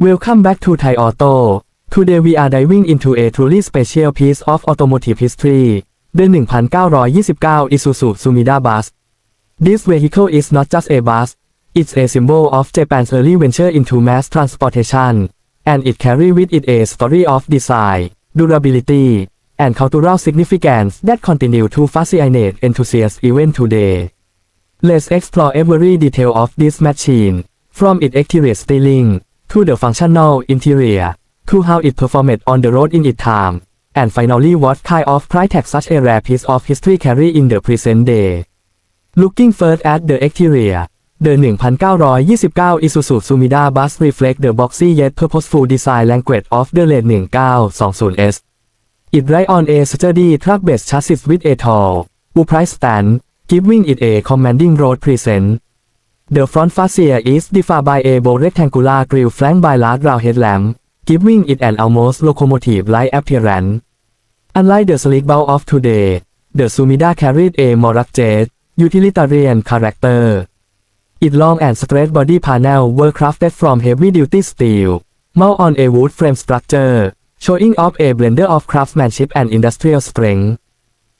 Welcome back to Thai Auto. Today we are diving into a truly special piece of automotive history. The 1929 Isuzu Sumida Bus. This vehicle is not just a bus, it's a symbol of Japan's early venture into mass transportation, and it carries with it a story of design, durability, and cultural significance that continue to fascinate enthusiasts even today. Let's explore every detail of this machine, from its exterior styling, to the functional interior, to how it performed on the road in its time, and finally what kind of price tag such a rare piece of history carry in the present day. Looking first at the exterior, the 1929 Isuzu Sumida bus reflect the boxy yet purposeful design language of the late 1920s. It rides on a sturdy truck-based chassis with a tall, upright stand, giving it a commanding road presence. The front fascia is defined by a bold rectangular grille flanked by large round headlamp, giving it an almost locomotive-like appearance. Unlike the sleek bulk of today, the Sumida carried a more rugged, utilitarian character. Its long and straight body panel were crafted from heavy-duty steel, mounted on a wood frame structure, showing off a blender of craftsmanship and industrial strength.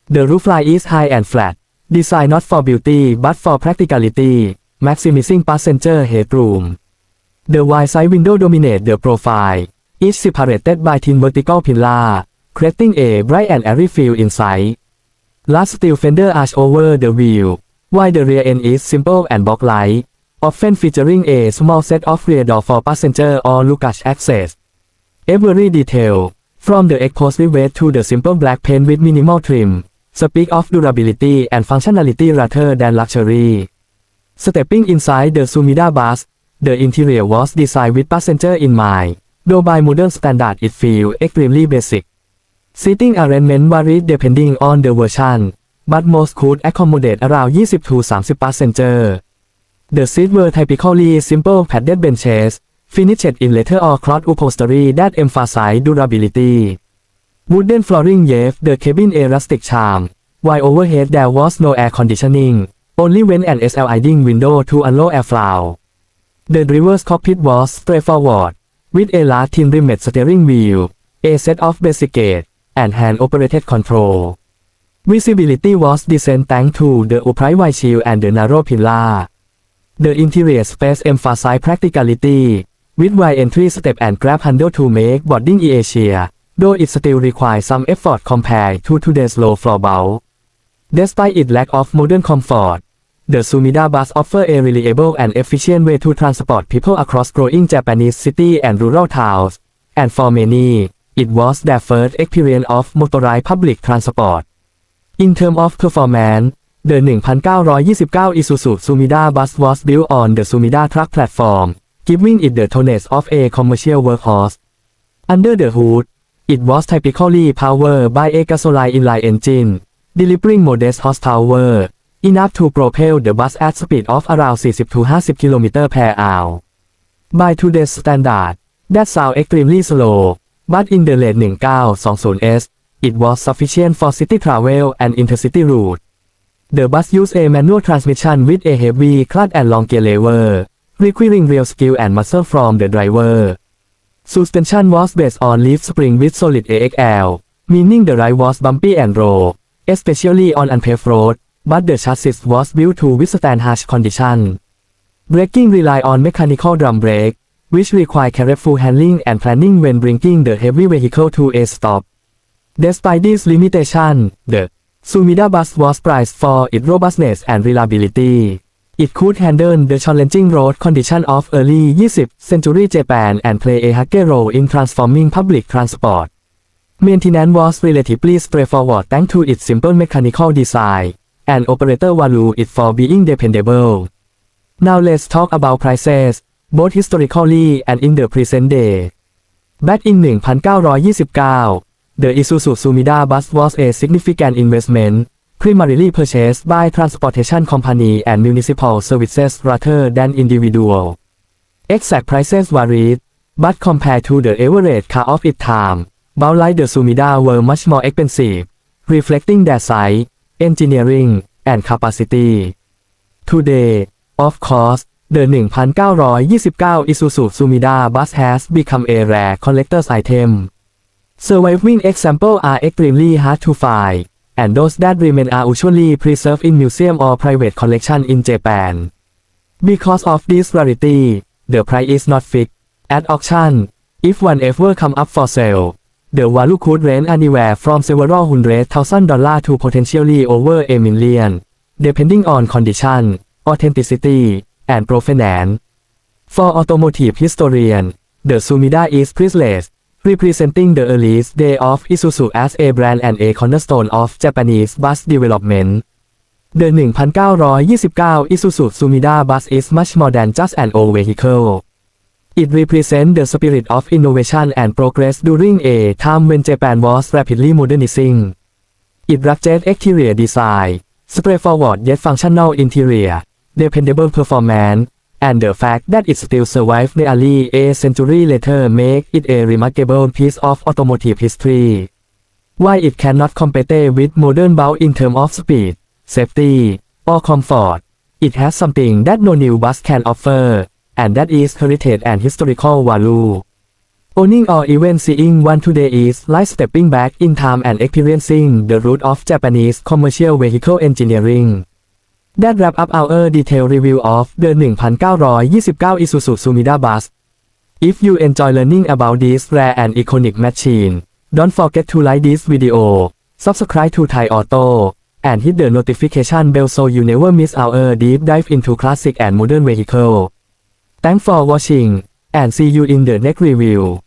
The roofline is high and flat, designed not for beauty but for practicality, maximizing passenger headroom. The wide side window dominate the profile, each separated by thin vertical pillar, creating a bright and airy feel inside. Large steel fender arch over the wheel, while the rear end is simple and box-like, often featuring a small set of rear door for passenger or luggage access. Every detail, from the exposed weight to the simple black paint with minimal trim, speak of durability and functionality rather than luxury. Stepping inside the Sumida bus, the interior was designed with passenger in mind, though by modern standard it feels extremely basic. Seating arrangement varied depending on the version, but most could accommodate around 20 to 30 passenger. The seats were typically simple padded benches, finished in leather or cloth upholstery that emphasize durability. Wooden flooring gave the cabin a rustic charm, while overhead there was no air conditioning, only vent and sliding window to allow airflow. The driver's cockpit was straightforward, with a large thin-rimmed steering wheel, a set of basic gate, and hand-operated control. Visibility was decent thanks to the upright windshield and the narrow pillar. The interior space emphasized practicality, with wide entry step and grab handle to make boarding easier, though it still requires some effort compared to today's low floor bulk. Despite its lack of modern comfort, the Sumida bus offer a reliable and efficient way to transport people across growing Japanese city and rural towns, and for many, it was their first experience of motorized public transport. In terms of performance, the 1929 Isuzu Sumida bus was built on the Sumida truck platform, giving it the tonnage of a commercial workhorse. Under the hood, it was typically powered by a gasoline inline engine, delivering modest horsepower, enough to propel the bus at speed of around 40 to 50 km per hour. By today's standard, that sounds extremely slow, but in the late 1920s, it was sufficient for city travel and intercity route. The bus used a manual transmission with a heavy clutch and long gear lever, requiring real skill and muscle from the driver. Suspension was based on leaf spring with solid AXL, meaning the ride was bumpy and raw, especially on unpaved road, but the chassis was built to withstand harsh conditions. Braking relied on mechanical drum brake, which require careful handling and planning when bringing the heavy vehicle to a stop. Despite this limitation, the Sumida bus was prized for its robustness and reliability. It could handle the challenging road conditions of early 20th century Japan and play a key role in transforming public transport. Maintenance was relatively straightforward thanks to its simple mechanical design, and operator value it for being dependable. Now let's talk about prices, both historically and in the present day. Back in 1929, the Isuzu Sumida bus was a significant investment, primarily purchased by transportation company and municipal services rather than individual. Exact prices varied, but compared to the average car of its time, bus like the Sumida were much more expensive, reflecting their size, engineering, and capacity. Today, of course, The 1929 Isuzu Sumida bus has become a rare collector's item. Surviving examples are extremely hard to find, and those that remain are usually preserved in museum or private collection in Japan. Because of this rarity, the price is not fixed. At auction, if one ever come up for sale, the value could range anywhere from several hundred thousand dollars to potentially over a million, depending on condition, authenticity, and provenance. For automotive historian, the Sumida is priceless, representing the earliest day of Isuzu as a brand and a cornerstone of Japanese bus development. The 1929 Isuzu Sumida bus is much more than just an old vehicle. It represents the spirit of innovation and progress during a time when Japan was rapidly modernizing. It rugged exterior design, straightforward yet functional interior, dependable performance, and the fact that it still survived nearly a century later make it a remarkable piece of automotive history. While it cannot compete with modern bus in terms of speed, safety, or comfort, it has something that no new bus can offer, and that is heritage and historical value. Owning or even seeing one today is like stepping back in time and experiencing the root of Japanese commercial vehicle engineering. That wrap up our detailed review of the 1929 Isuzu Sumida bus. If you enjoy learning about this rare and iconic machine, don't forget to like this video, subscribe to Thai Auto, and hit the notification bell so you never miss our deep dive into classic and modern vehicle. Thanks for watching, and see you in the next review.